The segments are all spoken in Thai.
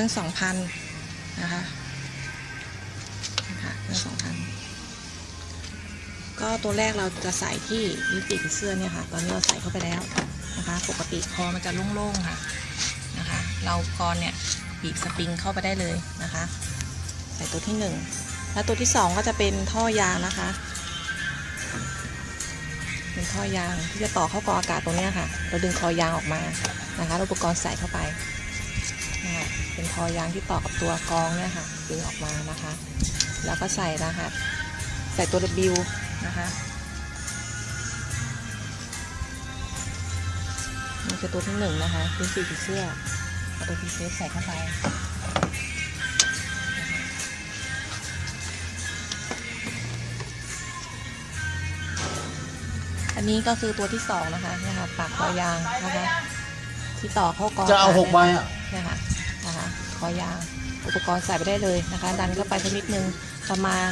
รื่องสองพันนะคะเครื่องสองพันก็ตัวแรกเราจะใส่ที่ลิปติกเสื้อเนี่ยค่ะ ตอนนี้เราใส่เข้าไปแล้วนะคะ ปกติคอมันจะโล่งๆค่ะนะคะ เรากรเนี่ยบีบสปริงเข้าไปได้เลยนะคะ ใส่ตัวที่หนึ่งแล้วตัวที่สองก็จะเป็นท่อยางนะคะ เป็นท่อยางที่จะต่อเข้ากออากาศตรงนี้ค่ะ เราดึงคอยางออกมานะคะอุปกรณ์ใส่เข้าไป เป็นคอยางที่ต่อกับตัวกรองเนี่ยค่ะดึงออกมานะคะ แล้วก็ใส่รหัสใส่ตัว W นะคะนี่คือตัวที่หนึ่งนะคะเป็นสีผีเสื้อเอาตัวพีเซฟใส่เข้าไปอันนี้ก็คือตัวที่สองนะคะเนี่ยค่ะปากคอยางนะคะ ที่ต่อเข้ากรองจะเอากศหกใบอะเนี่ยค่ะนะ คะคอยาง อุปกรณ์ใส่ไปได้เลยนะคะ ดันเข้าไปสักนิดนึงประมาณ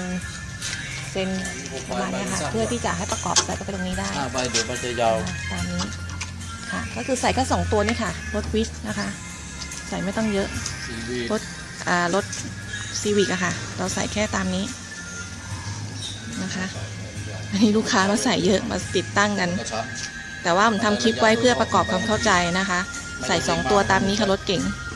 เซนประมาณเนี้ยค่ะ เพื่อที่จะให้ประกอบใส่เข้าไปตรงนี้ได้ห้าใบเดี๋ยวมันจะยาวนะคะตามนี้ค่ะ ก็คือใส่แค่สองตัวนี่ค่ะรถวิทนะคะ ใส่ไม่ต้องเยอะสีวีรถอ่ารถซีวิกอะค่ะ เราใส่แค่ตามนี้นะคะ อันนี้ลูกค้ามาใส่เยอะมาติดตั้งกันกระชับแต่ว่าผมทำคลิปไว้เพื่อประกอบความเข้าใจนะคะ ใส่สองตัวตามนี้ค่ะรถเก๋งเ